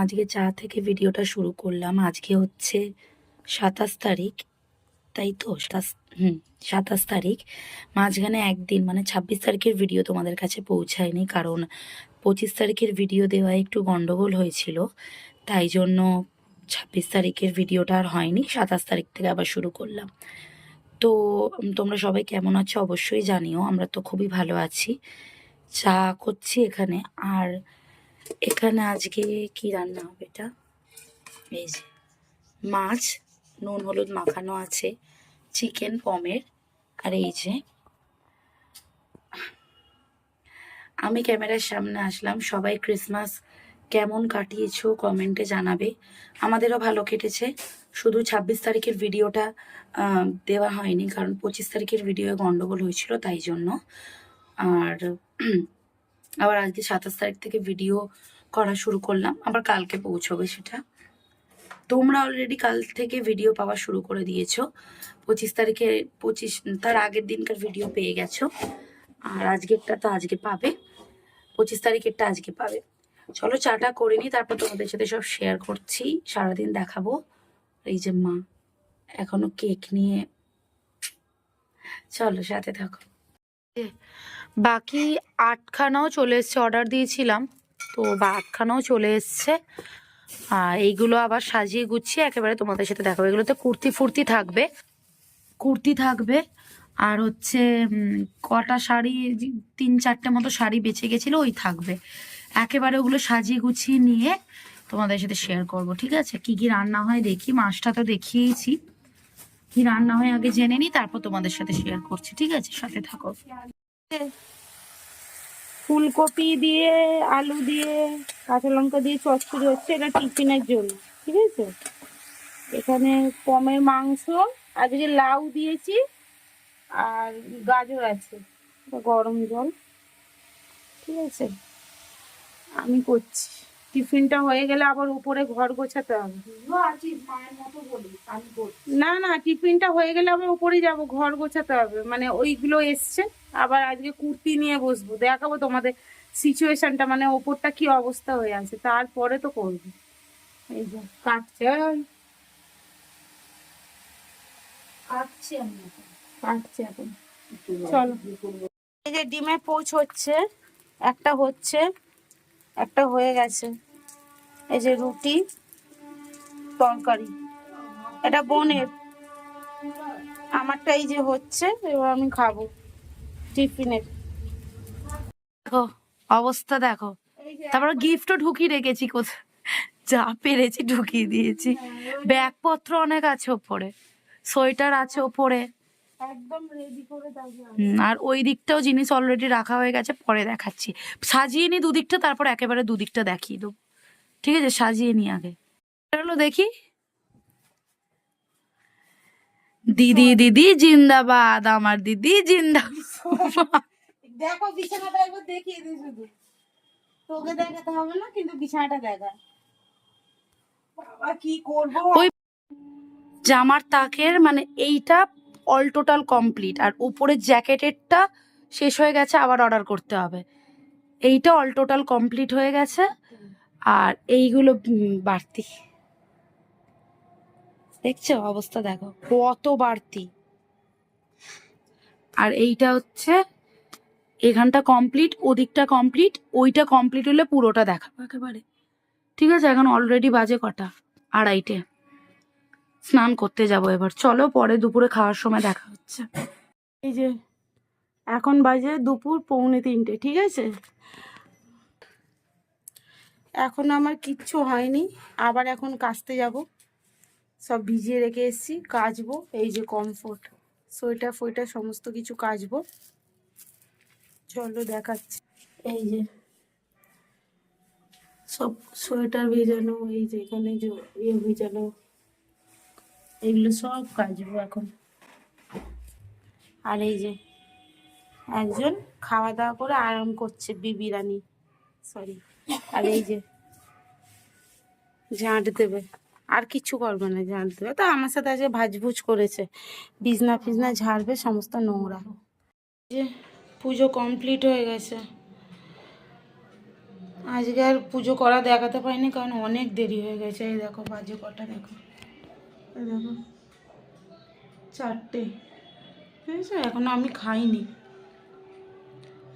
আজকে চা থেকে ভিডিওটা শুরু করলাম। আজকে হচ্ছে সাতাশ তারিখ, তাই তো? সাতাশ, হুম, সাতাশ তারিখ। মাঝখানে একদিন মানে ছাব্বিশ তারিখের ভিডিও তোমাদের কাছে পৌঁছায়নি, কারণ পঁচিশ তারিখের ভিডিও দেওয়ায় একটু গন্ডগোল হয়েছিল। তাই জন্য ছাব্বিশ তারিখের ভিডিওটা আর হয়নি, সাতাশ তারিখ থেকে আবার শুরু করলাম। তো তোমরা সবাই কেমন আছো অবশ্যই জানিও, আমরা তো খুবই ভালো আছি। চা করছি এখানে, আর এখানে আজকে কি রান্না হবে এটা? এই যে, মাছ, নুন, হলুদ মাখানো আছে, চিকেন, পমের, আর এই যে, আমি ক্যামেরার সামনে আসলাম, সবাই ক্রিসমাস কেমন কাটিয়েছো কমেন্টে জানাবে। আমাদেরও ভালো কেটেছে, শুধু ছাব্বিশ তারিখের ভিডিওটা দেওয়া হয়নি, কারণ পঁচিশ তারিখের ভিডিও গন্ডগোল হয়েছিল তাই জন্য। আর আবার আজকে সাতাশ তারিখ থেকে ভিডিও করা শুরু করলাম। আবার কালকে পৌঁছবে সেটা। তোমরা অলরেডি কাল থেকে ভিডিও পাওয়া শুরু করে দিয়েছ। পঁচিশ তারিখে, পঁচিশ, তার আগের দিনকার ভিডিও পেয়ে গেছো। আর আজকেরটা তো আজকে পাবে। পঁচিশ তারিখেরটা আজকে পাবে। চলো চাটা করে নিই, তারপর তোমাদের সাথে সব শেয়ার করছি। সারাদিন দেখাবো। এই যে মা, এখনও কেক নিয়ে। চলো সাথে থাকো। বাকি আটখানাও চলে এসছে অর্ডার দিয়েছিলাম। তো বা আটখানাও চলে এসছে। আর এইগুলো আবার সাজিয়ে গুছিয়ে একেবারে তোমাদের সাথে দেখাবো। এগুলোতে কুর্তি ফুর্তি থাকবে। কুর্তি থাকবে। আর হচ্ছে কটা শাড়ি, তিন চারটে মতো শাড়ি বেঁচে গেছিল, ওই থাকবে। একেবারে ওগুলো সাজিয়ে গুছিয়ে নিয়ে তোমাদের সাথে শেয়ার করব, ঠিক আছে? কি কি রান্না হয় দেখি, মাছটা তো দেখিয়েছি। কি রান্না হয় আগে জেনে নিই, তারপর তোমাদের সাথে শেয়ার করছি, ঠিক আছে? সাথে থাকো। ফুলকপি দিয়ে, আলু দিয়ে, কাঁচা লঙ্কা দিয়ে চচ্চড়ি হচ্ছে, এটা টিফিনের জন্য, ঠিক আছে? এখানে কমের মাংস, আজকে লাউ দিয়েছি, আর গাজর আছে, গরম জল, ঠিক আছে? আমি করছি। টিফিনটা হয়ে গেলে আবার উপরে ঘর গোছাতে হবে। না না টিফিনটা হয়ে গেলে আবার উপরে যাব ঘর গোছাতে হবে। মানে ওইগুলো এসছে আবার আজকে কুর্তি নিয়ে বসবো। দেখাবো তোমাদের সিচুয়েশনটা মানে ওপরটা কি অবস্থা হয়ে আছে। তারপরে তো করব। এই যে কাটছে কাটছি আমি কাটছে এখন। চলো। এই যে ডিমের পোচ হচ্ছে একটা হচ্ছে একটা হয়ে গেছে। এই যে রুটি তরকারি। এটা বোনের। আমারটা এই যে হচ্ছে এবার আমি খাব টিফিনের। দেখো অবস্থা দেখো। তারপর গিফটও ঢুকিয়ে রেখেছি কোথায় যা পেরেছি ঢুকিয়ে দিয়েছি। ব্যাগপত্র অনেক আছে ওপরে। সোয়েটার আছে ওপরে। একদম রেডি করে আর ওই দিকটাও জিনিস অলরেডি রাখা হয়ে গেছে পরে দেখাচ্ছি। সাজিয়ে নি দুদিকটা তারপর একেবারে দুদিকটা দেখিয়ে দেবো। ঠিক আছে সাজিয়ে নি আগে। এগুলো দেখি। দিদি দিদি জিন্দাবাদ আমার দিদি জিন্দাবাদ। দেখো বিছানাটা একবার দেখিয়ে দিই শুধু। তোকে দেখাতে হবে না কিন্তু বিছানাটা দেখা। বাবা কি করব? ওই জামার তাকের মানে এইটা অল টোটাল কমপ্লিট আর উপরের জ্যাকেটেরটা শেষ হয়ে গেছে, আবার অর্ডার করতে হবে। এইটা অল টোটাল কমপ্লিট হয়ে গেছে, আর এইগুলো বাড়তি। দেখছ? অবস্থা দেখো, কত বাড়তি। আর এইটা হচ্ছে, এখানটা কমপ্লিট ওদিকটা কমপ্লিট ওইটা কমপ্লিট হলে পুরোটা দেখাবো একেবারে। ঠিক আছে? এখন অলরেডি বাজে কটা? আড়াইটে। স্নান করতে যাব এবার। চলো পরে দুপুরে খাওয়ার সময় দেখা হচ্ছে। এই যে, এখন বাজে দুপুর পৌনে তিনটে, ঠিক আছে? এখন আমার কিচ্ছু হয়নি, আবার এখন কাচতে যাব। সব ভিজিয়ে রেখে এসেছি, কাচবো, এই যে কমফোর্ট সোয়েটার ফোয়েটার সমস্ত কিছু কাচবো। চলো দেখাচ্ছি। এই যে, সব সোয়েটার ভেজানো, এই যে এখানে যে ইয়ে ভেজানো এগুলো সব কাচবো এখন। আর এই যে একজন খাওয়া দাওয়া করে আরাম করছে বিবি রানী। সরি আর এই যে ঝাঁট দেবে। আর কিছু করবে না ঝাঁট দেবে। তো আমার সাথে আজকে ভাজভুজ করেছে। বিজনা ফিজনা ঝাড়বে, সমস্ত নোংরা। যে পুজো কমপ্লিট হয়ে গেছে। আজকে আর পুজো করা দেখাতে পারিনি কারণ অনেক দেরি হয়ে গেছে। এই দেখো বাজে কটা দেখো। এই দেখো। চারটে। ঠিক আছে? এখনও আমি খাইনি।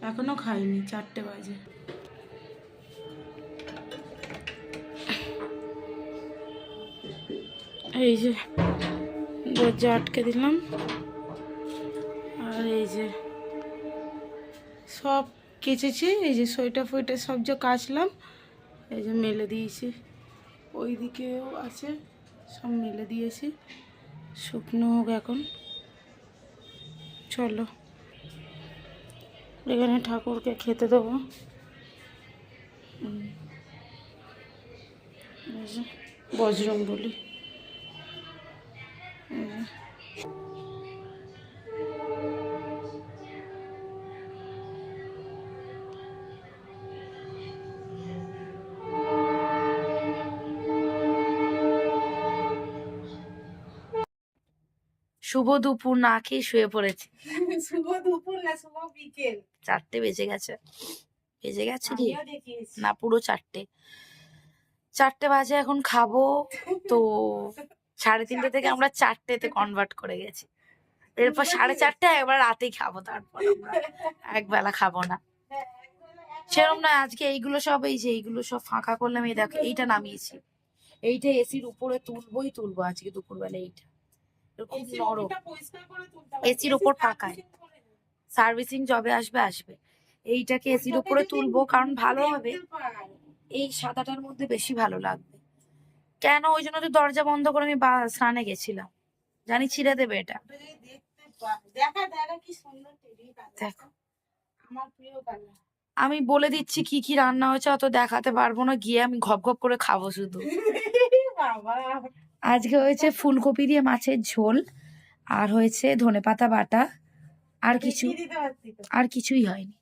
এখনও খাইনি। চারটে বাজে। এই যে দরজা আটকে দিলাম। আর এই যে সব কেচেছি। এই যে সোয়েটার ফোয়েটার সব যে কাচলাম, এই যে মেলে দিয়েছি। ওই দিকেও আছে। সব মেলে দিয়েছি। শুকনো হোক এখন। চলো এখানে ঠাকুরকে খেতে দেবো। বজরং বলি। শুভ দুপুর না খেয়ে শুয়ে পড়েছি। শুভ দুপুর না শুভ বিকেল। চারটে বেজে গেছে। বেজে গেছে কি? না পুরো চারটে। চারটে বাজে এখন খাব তো সাড়ে তিনটে থেকে আমরা চারটেতে কনভার্ট করে গেছি। এরপর সাড়ে চারটে একবার রাতেই খাব তারপর আমরা। একবেলা খাব না। সেরকম না আজকে এইগুলো সব এই যে এইগুলো সব ফাঁকা করলাম এই দেখো এইটা নামিয়েছি। এইটা এসির উপরে তুলবোই তুলবো আজকে দুপুরবেলা এইটা। এরকম নরম। এসির উপর ফাঁকায় সার্ভিসিং যবে আসবে আসবে। এইটাকে এসির উপরে তুলবো কারণ ভালো হবে। এই সাদাটার মধ্যে বেশি ভালো লাগবে। কেন? ওই জন্য তো দরজা বন্ধ করে আমি বা- স্নানে গেছিলাম। জানি ছিঁড়ে দেবে এটা। দেখা আমি বলে দিচ্ছি কি কি রান্না হয়েছে অত দেখাতে পারব না। গিয়ে আমি ঘপ ঘপ করে খাব শুধু। বাবা। আজকে হয়েছে ফুলকপি দিয়ে মাছের ঝোল আর হয়েছে ধনেপাতা বাটা আর কিছু। আর কিছুই হয়নি।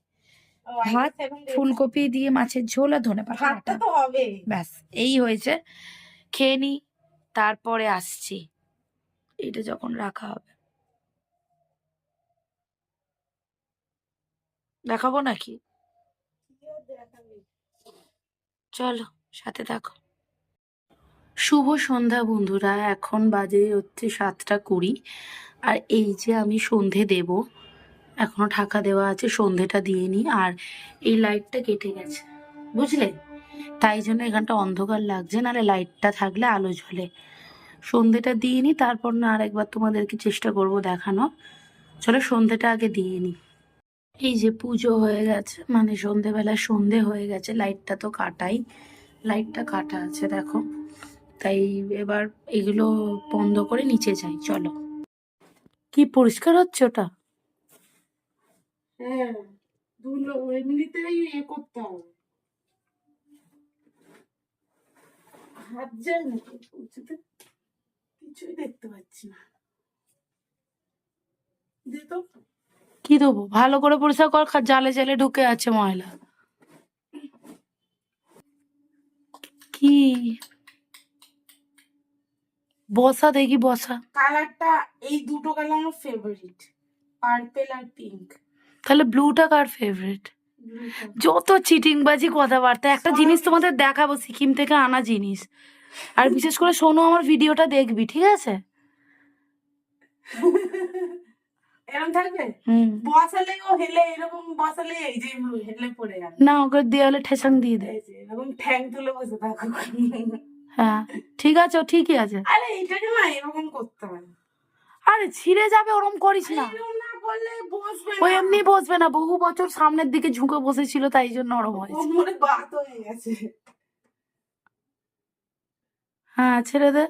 ভাত। ফুলকপি দিয়ে মাছের ঝোল আর ধনেপাতা ভাতটা বাটা। হবে ব্যাস এই হয়েছে। খেয়ে নি তারপরে আসছি। এটা যখন রাখা হবে। দেখাবো নাকি? চলো সাথে থাকো। শুভ সন্ধ্যা বন্ধুরা, এখন বাজে হচ্ছে সাতটা কুড়ি। আর এই যে আমি সন্ধে দেব, এখনও ঢাকা দেওয়া আছে, সন্ধেটা দিয়ে নি আর এই লাইটটা কেটে গেছে, বুঝলে? তাই জন্য এখানটা অন্ধকার লাগছে, নাহলে লাইটটা থাকলে আলো জ্বলে। সন্ধেটা দিয়ে নি তারপর না আর একবার তোমাদেরকে চেষ্টা করব দেখানো। চলো সন্ধেটা আগে দিয়ে নি এই যে পুজো হয়ে গেছে মানে সন্ধেবেলা সন্ধে হয়ে গেছে, লাইটটা তো কাটাই। লাইটটা কাটা আছে, দেখো। তাই এবার এগুলো বন্ধ করে নিচে যাই চলো। কি পরিষ্কার হচ্ছে ওটা? হ্যাঁ ধুলো এমনিতেই করতে হবে। হাত যায় নাকি কিছুই দেখতে পাচ্ছি না। দে কি দেবো? ভালো করে পরিষ্কার কর জালে জালে ঢুকে আছে ময়লা। কি? বসা দেখি বসা। কালারটা এই দুটো কালার আমার ফেভারিট পার্পেল আর পিঙ্ক তাহলে ব্লুটা কার ফেভারিট যত চিটিংবাজি কথাবার্তা একটা জিনিস তোমাদের দেখাবো সিকিম থেকে আনা জিনিস। আর বিশেষ করে শোনো আমার ভিডিওটা দেখবি ঠিক আছে? এরকম থাকবে? বসালে ও হেলে এরকম বসালে এই যে হেলে পড়ে গেল না ওকে দেওয়ালে ঠেসাং দিয়ে দেয় এরকম ঠ্যাং তুলে বসে থাকো। হ্যাঁ। ঠিক আছে ও ঠিকই আছে। আরে না এরকম করতে হয়। আরে ছিঁড়ে যাবে ওরম করিস না। ও। এমনি বসবে না বহু বছর সামনের দিকে ঝুঁকে বসেছিল তাই জন্য ওরম হয়েছে। হয়ে হ্যাঁ ছেড়ে দে।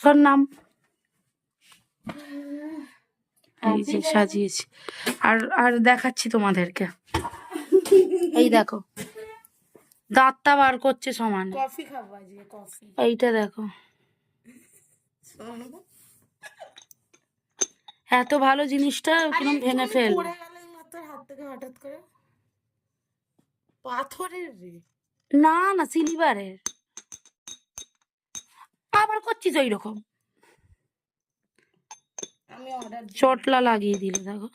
সর নাম। এই যে সাজিয়েছি। আর আর দেখাচ্ছি তোমাদেরকে। এই দেখো। দাঁতটা বার করছে সমান। কফি খাব আজকে কফি। এইটা দেখো। এত ভালো জিনিসটা কিরম ভেঙে ফেল। পড়ে গেল এই মাত্র হাত থেকে হঠাৎ করে পাথরের রে। না না সিলিভারের আবার করছিস ওই রকম চটলা লাগিয়ে দিলে দেখো।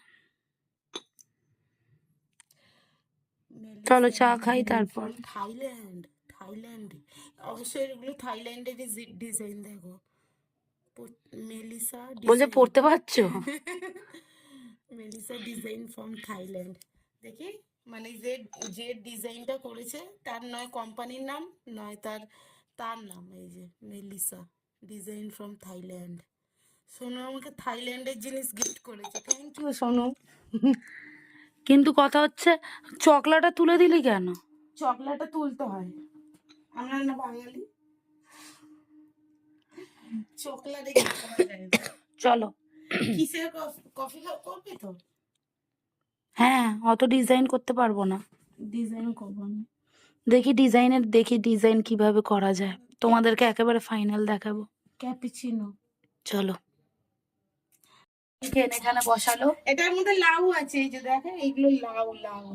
চলো চা খাই তারপর। থাইল্যান্ড থাইল্যান্ড অবশ্যই এগুলো থাইল্যান্ডেরই ডিজাইন দেখো। মেলিসা বলছে পড়তে পারছ? Melissa design from Thailand. দেখি মানে যে যে ডিজাইনটা করেছে তার নয় কোম্পানির নাম নয় তার তার নাম এই যে Melissa design from Thailand. Sonu আমাকে থাইল্যান্ডের জিনিস গিফট করেছে। Thank you Sonu. কিন্তু কথা হচ্ছে চকলাটা তুলে দিলি কেন? চকলাটা তুলতে হয়। আমরা না বাঙালি। চলো। কিসের কফি তো। হ্যাঁ অত ডিজাইন করতে পারব না। ডিজাইন করব আমি। দেখি ডিজাইনের দেখি ডিজাইন কীভাবে করা যায়। তোমাদেরকে একেবারে ফাইনাল দেখাবো। ক্যাপিচিনো। চলো। চিকেন এখানে বসালো। এটার মধ্যে লাউ আছে এই যে দেখো এইগুলো লাউ লাউ।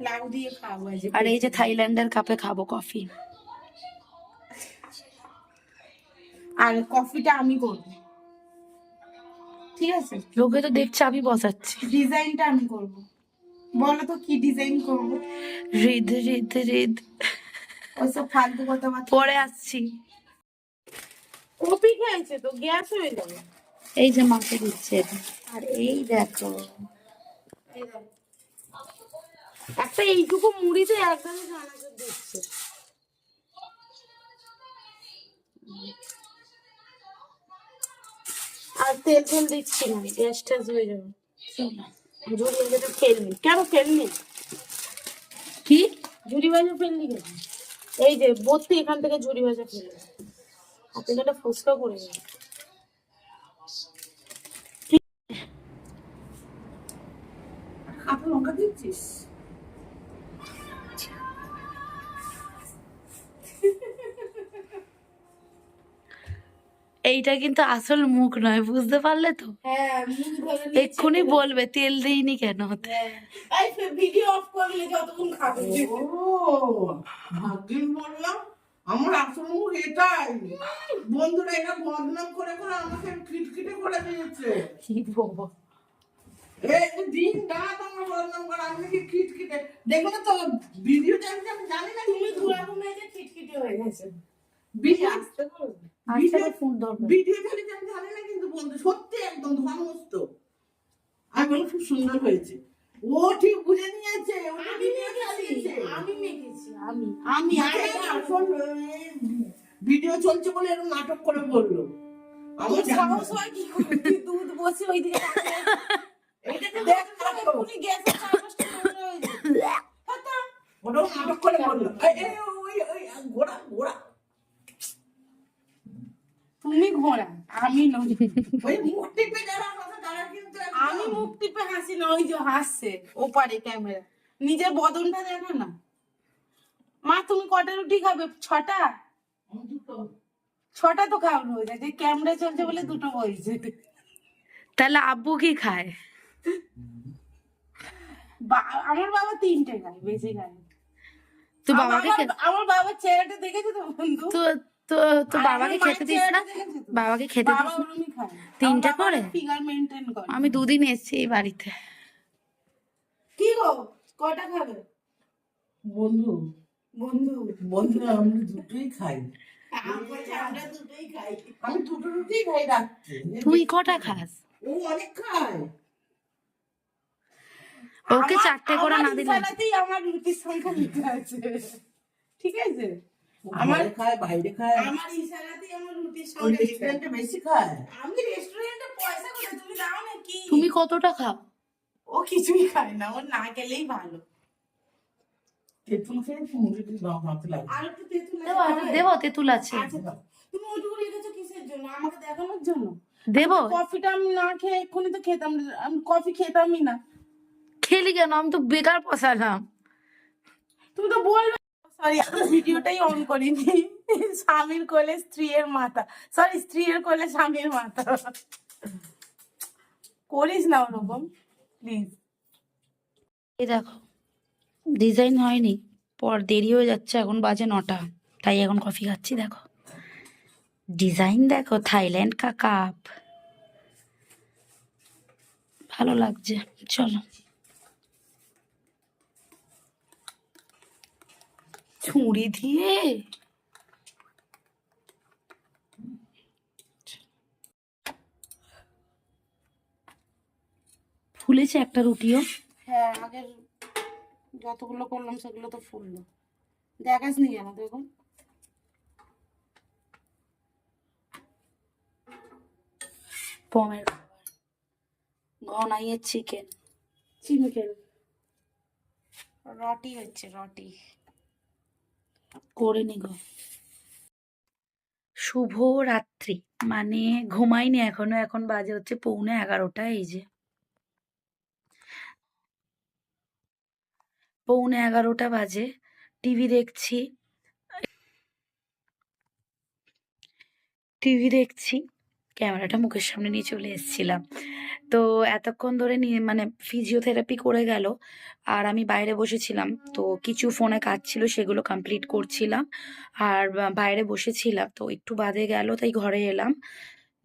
লাউ দিয়ে খাব আর এই যে থাইল্যান্ডের কাপে খাব কফি। আর কফিটা আমি করব। ঠিক আছে? লোকে তো দেখছে আমি বসাচ্ছি। ডিজাইনটা আমি করব। বলো তো কি ডিজাইন করব? হৃদ হৃদ হৃদ। ওইসব ফালতু কথাবার্তা পরে আসছি। কপি খেয়েছে তো গ্যাস হয়ে যাবে এই যে মাকে দিচ্ছে। আর এই দেখো। একটা এইটুকু মুড়িতে একদমই জানাতে দিচ্ছে। আর তেল তেল দিচ্ছি না গ্যাস ট্যাস হয়ে যাবে। ঝুড়ি ভাজা ফেলনি কেন ফেললি কি? ঝুড়ি ভাজা ফেললি কেন? এই যে বত্তি এখান থেকে ঝুড়ি ভাজা ফেলে হাতে কাটা ফুচকা করে যাবে এইটা কিন্তু আসল মুখ নয় বুঝতে পারলে তো? হ্যাঁ এক্ষুনি বলবে তেল দেইনি কেন। ভিডিও অফ করলে যতক্ষণ খাবে। বললাম আমার আসল মুখ এটাই। বন্ধুরা এটা বদনাম করে করে আমাকে খিটখিটে করে দিয়েছে। কি বাবা এই দিন রাত আমার বদনাম করে আমি কি খিটখিটে। দেখো না তো ভিডিও আমি আমি জানি না তুমি খিটখিটে হয়ে গেছে। ভিডিও আসতে আচ্ছা ভিডিও খালি আমি না কিন্তু বন্ধু সত্যি একদম সমস্ত আমি খুব সুন্দর হয়েছে। ও ঠিক বুঝে নিয়েছে আমি মেখেছি আমি মেখেছি আমি। আমি আমি আমি এটা আসল ভিডিও চলছে বলে এরকম নাটক করে বলল। আমার সাহস হয় কি করে? তুই দুধ বসে ওইদিকে তো দেখ পাঁচটা নোংরা হয়ে ওটাও নাটক করে বলল। ওই ওই ঘোড়া ঘোড়া তুমি ঘোড়া আমি নই। ওই মুখ টিপে যারা তারা কিন্তু আমি মুখ টিপে হাসি না ওই যে হাসছে ওপারে ক্যামেরা। নিজের বদনটা দেখো না। মা তুমি কটা রুটি খাবে? ছটা? দুটো। ছটা তো খাও রোজ যে ক্যামেরা চলছে বলে দুটো বলছে। তাহলে আব্বু কি খায়? বা- আমার বাবা তিনটে খায় বেশি খায় তো আমার- বাবাকে আমার বাবার চেহারাটা দেখেছ তো বন্ধু? তো তো তো বাবাকে খেতে দিস না? বাবাকে খেতে দিস না? তিনটে করে? ফিগার মেনটেন করে। আমি দুদিন এসেছি এই বাড়িতে। কি গো? কটা খাবে? বন্ধু। বন্ধু। বন্ধু আমরা দুটোই খাই। আম বলছে আমরা দুটোই খাই। আমি দুটো রুটি খাই রাত্রে। তুই কটা খাস? ও অনেক খায়। ওকে চারটে করে না দিলে আমার রুটির সংখ্যা আছে। ঠিক আছে? আমার খায় বাইরে খায়। আমার ইশারাতেই আমার রুটির আছে। রেস্টুরেন্টে বেশি খায়। আমি রেস্টুরেন্টে পয়সা করে তুমি দাও না কি? তুমি কতটা খাও? ও কিছুই খায় না ও না গেলেই ভালো। তেঁতুল খেয়েছি মুড়িটি দাম হাতে লাগে আর একটু তেঁতুল দেবো আছে? দেবো তেঁতুল আছে। আচ্ছা তুমি ওইটুকু রেখেছো কিসের জন্য? আমাকে দেখানোর জন্য? দেবো। কফিটা আমি না খেয়ে এক্ষুনি তো খেতাম। আমি কফি খেতামই না। খেলি কেন? আমি তো বেকার পসালাম তুমি তো বলবে সরি আমি ভিডিওটাই অন করিনি। স্বামীর কোলে স্ত্রীর মাথা। সরি স্ত্রীর কোলে স্বামীর মাথা। করিস না ওরকম প্লিজ এই দেখো ডিজাইন হয়নি, পর দেরি হয়ে যাচ্ছে, এখন বাজে নটা। তাই এখন কফি খাচ্ছি, দেখো। ডিজাইন দেখো থাইল্যান্ড কা কাপ ভালো লাগছে, চলো। ছুরি দিয়ে? ফুলেছে একটা রুটিও? হ্যাঁ আগের যতগুলো করলাম সেগুলো তো ফুললো। দেখাস নি কেন দেখুন। পমের ঘনাইয়ের চিকেন চিকেন রটি হচ্ছে রটি। করে নি গো শুভ রাত্রি মানে ঘুমাইনি এখনও, এখন বাজে হচ্ছে পৌনে এগারোটা, এই যে। পৌনে এগারোটা বাজে, টিভি দেখছি। টিভি দেখছি, ক্যামেরাটা মুখের সামনে নিয়ে চলে এসেছিলাম। তো এতক্ষণ ধরে নিয়ে মানে ফিজিওথেরাপি করে গেল। আর আমি বাইরে বসেছিলাম। তো কিছু ফোনে কাজ ছিল, সেগুলো কমপ্লিট করছিলাম। আর বাইরে বসেছিলাম। তো একটু বাদে গেল, তাই ঘরে এলাম।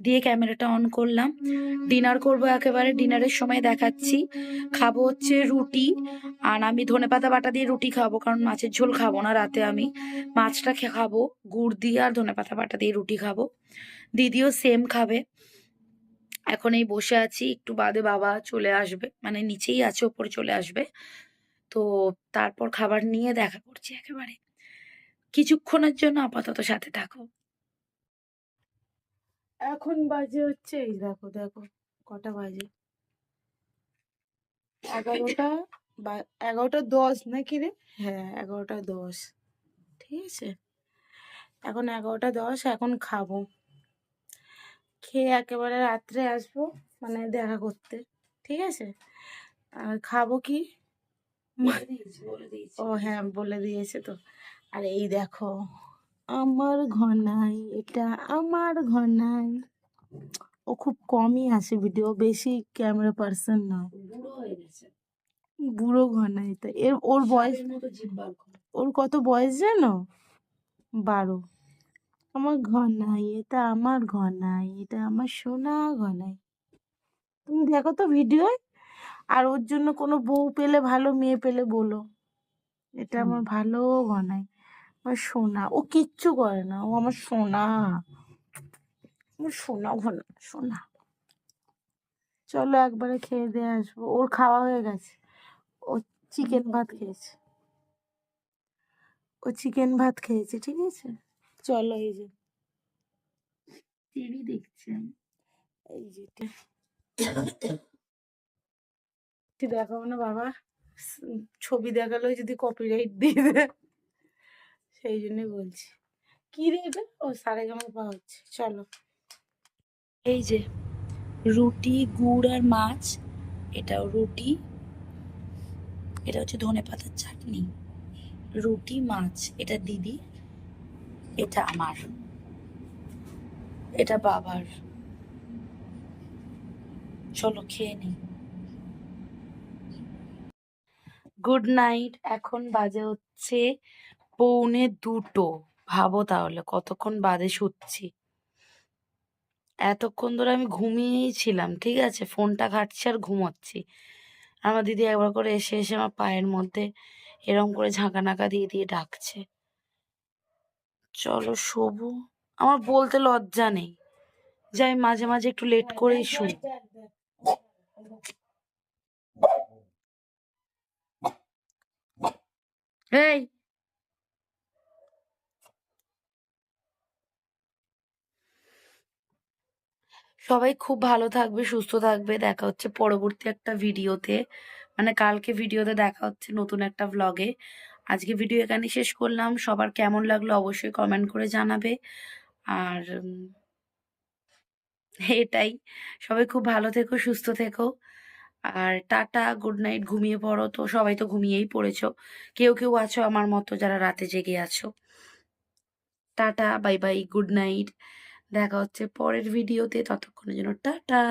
দিয়ে ক্যামেরাটা অন করলাম। ডিনার করব একেবারে। ডিনারের সময় দেখাচ্ছি। খাব হচ্ছে রুটি। আর আমি ধনেপাতা বাটা দিয়ে রুটি খাব, কারণ মাছের ঝোল খাব না রাতে আমি। মাছটা খাব। গুড় দিয়ে আর ধনেপাতা বাটা দিয়ে রুটি খাব। দিদিও সেম খাবে। এখন এই বসে আছি, একটু বাদে বাবা চলে আসবে মানে নিচেই আছে, ওপরে চলে আসবে। তো তারপর খাবার নিয়ে দেখা করছি একেবারে। কিছুক্ষণের জন্য আপাতত সাথে থাকো। এখন বাজে হচ্ছে, এই দেখো দেখো, কটা বাজে? এগারোটা বা, এগারোটা দশ নাকি রে? হ্যাঁ এগারোটা দশ। ঠিক আছে? এখন এগারোটা দশ, এখন খাব। খেয়ে একেবারে রাত্রে আসব মানে দেখা করতে ঠিক আছে? আর খাব কি? ও হ্যাঁ বলে দিয়েছে তো। আর এই দেখো আমার ঘনাই এটা আমার ঘনাই ও খুব কমই আসে ভিডিও বেশি ক্যামেরা পার্সন না বুড়ো হয়ে গেছে। বুড়ো ঘনাই তো এর ওর বয়স ওর কত বয়স জানো বারো। আমার ঘনাই এটা আমার ঘনাই এটা আমার সোনা ঘনাই তুমি দেখো তো ভিডিও আর ওর জন্য কোনো বউ পেলে ভালো মেয়ে পেলে বলো। এটা আমার ভালো ঘনাই আমার সোনা ও কিচ্ছু করে না ও আমার সোনা। আমার সোনা ঘনা সোনা। চলো একবারে খেয়ে দিয়ে আসব ওর খাওয়া হয়ে গেছে। ও চিকেন ভাত খেয়েছে। ও চিকেন ভাত খেয়েছে ঠিক আছে? চলো এই যে। টিভি দেখছেন এই যে কি দেখাবো না বাবা। ছবি দেখালেও যদি কপিরাইট দিয়ে দেয়। সেই জন্যই বলছি। কি রে এটা? ও সারে গামা পাওয়া হচ্ছে চলো। এই যে রুটি গুড় আর মাছ। এটাও রুটি। এটা হচ্ছে ধনে পাতার চাটনি। রুটি মাছ। এটা দিদি এটা আমার। এটা বাবার। চলো খেয়ে নিই গুড নাইট এখন বাজে হচ্ছে পৌনে দুটো। ভাবো তাহলে, কতক্ষণ বাদে শুচ্ছি? এতক্ষণ ধরে আমি ঘুমিয়েই ছিলাম, ঠিক আছে? ফোনটা ঘাটছি আর ঘুমোচ্ছি। আমার দিদি একবার করে এসে এসে আমার পায়ের মধ্যে এরম করে ঝাঁকা নাকা দিয়ে দিয়ে ডাকছে। চলো শোবো। আমার বলতে লজ্জা নেই। যে আমি মাঝে মাঝে একটু লেট করেই শুই। এই! সবাই খুব ভালো থাকবে, সুস্থ থাকবে। দেখা হচ্ছে পরবর্তী একটা ভিডিওতে মানে কালকে ভিডিওতে দেখা হচ্ছে নতুন একটা ভ্লগে আজকে ভিডিও এখানে শেষ করলাম। সবার কেমন লাগল অবশ্যই কমেন্ট করে জানাবে। আর এটাই। সবাই খুব ভালো থেকো, সুস্থ থেকো। আর টাটা গুড নাইট ঘুমিয়ে পড়ো তো, সবাই তো ঘুমিয়েই পড়েছো। কেউ কেউ আছো আমার মতো যারা রাতে জেগে আছো। Tata bye bye good night দেখা হচ্ছে পরের ভিডিওতে ততক্ষণের জন্য টাটা।